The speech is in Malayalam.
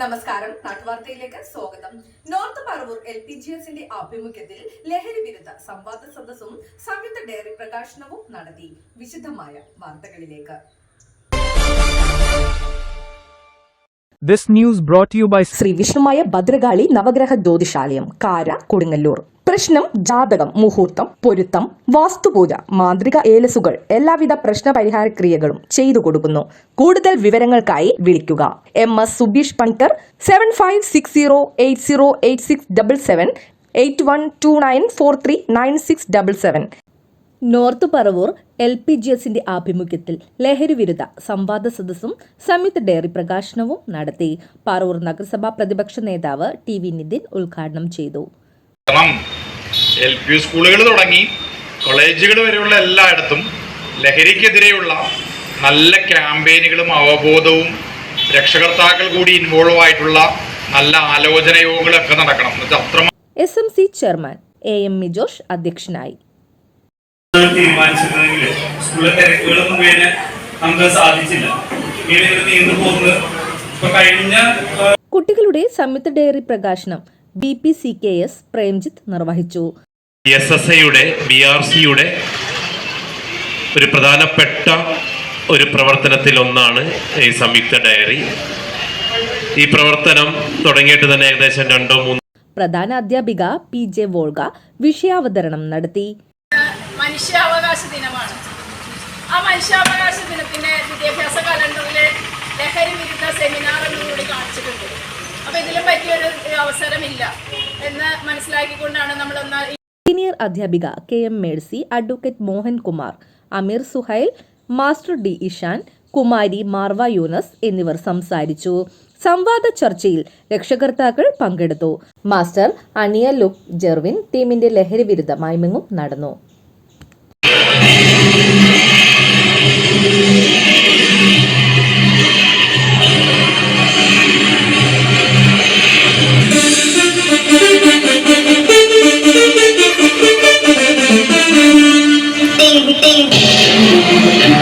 നമസ്കാരം. നാട്ടുവാർത്തയിലേക്ക് സ്വാഗതം. North Paravur L P G എസിന്റെ ആഭിമുഖ്യത്തിൽ ലഹരി വിരുദ്ധ സംവാദ സദസ്സും സംയുക്ത ഡയറി പ്രകാശനവും നടത്തി. വിശദമായ വാർത്തകളിലേക്ക്. This news brought to you by Shri Vishnumaya Bhadrakali നവഗ്രഹ ജ്യോതിഷാലയം കാര കൊടുങ്ങല്ലൂർ. പ്രശ്നം ജാതകം മുഹൂർത്തം പൊരുത്തം വാസ്തുപൂജ മാന്ത്രിക ഏലസുകൾ എല്ലാവിധ പ്രശ്ന പരിഹാര ക്രിയകളും ചെയ്തു കൊടുക്കുന്നു. കൂടുതൽ വിവരങ്ങൾക്കായി വിളിക്കുക. M S Subeesh Panicker seven five six zero eight zero eight six double seven eight one two nine four three nine six double seven North Paravur L P G എസിന്റെ ആഭിമുഖ്യത്തിൽ ലഹരി വിരുദ്ധ സംവാദ സദസ്സും സംയുക്ത ഡയറി പ്രകാശനവും നടത്തി. പറവൂർ നഗരസഭാ പ്രതിപക്ഷ നേതാവ് ടി വി നിതിൻ ഉദ്ഘാടനം ചെയ്തു. എൽ പി സ്കൂളുകൾ തുടങ്ങി കോളേജുകൾ വരെയുള്ള എല്ലായിടത്തും ലഹരിക്കെതിരെയുള്ള നല്ല ക്യാമ്പയിനുകളും അവബോധവും രക്ഷകർത്താക്കൾ കൂടി ഇൻവോൾവ് ആയിട്ടുള്ള നല്ല ആലോചന യോഗങ്ങളൊക്കെ നടക്കണം. എന്നുവെച്ചാൽ അത്ര S M C chairman A M Mijosh അധ്യക്ഷനായി. തീരുമാനിച്ചിരുന്നെങ്കിൽ സ്കൂളിലെ തിരക്കുകൾ മുഖേന നമുക്ക് സാധിച്ചില്ല. നീണ്ടു പോകുന്നത്. കഴിഞ്ഞ കുട്ടികളുടെ സംയുക്ത ഡയറി പ്രകാശനം B P C K S Premjith നിർവഹിച്ചു. എസ് എസ് ഐയുടെ ബി ആർ സിയുടെ ഒരു പ്രധാനപ്പെട്ട ഒരു പ്രവർത്തനത്തിൽ ഒന്നാണ് ഈ സംയുക്ത ഡയറി. ഈ പ്രവർത്തനം തുടങ്ങിയിട്ട് തന്നെ ഏകദേശം രണ്ടോ മൂന്നോ പ്രധാന അധ്യാപിക പി ജെ വോൾഗ വിഷയാവതരണം നടത്തി. മനുഷ്യാവകാശ ദിനമാണ്. ആ മനുഷ്യാവകാശ ദിനത്തിന്റെ വിദ്യാഭ്യാസ കലണ്ടറിലെ ലഹരി വിരുദ്ധ സെമിനാർ കൂടി കാണിച്ചിട്ടുണ്ട്. അപ്പൊ ഇതിലും പറ്റിയൊരു അവസരമില്ല എന്ന് മനസ്സിലാക്കിക്കൊണ്ടാണ് നമ്മളൊന്ന് സീനിയർ അധ്യാപിക K M Mercy advocate Mohankumar Ameer Suhail master D Ishan Kumari Marva Yunus എന്നിവർ സംസാരിച്ചു. സംവാദ ചർച്ചയിൽ രക്ഷകർത്താക്കൾ പങ്കെടുത്തു. മാസ്റ്റർ അണിയ ലുക് ജെർവിൻ ടീമിന്റെ ലഹരി വിരുദ്ധ മൈമിങ്ങും നടന്നു. Thank.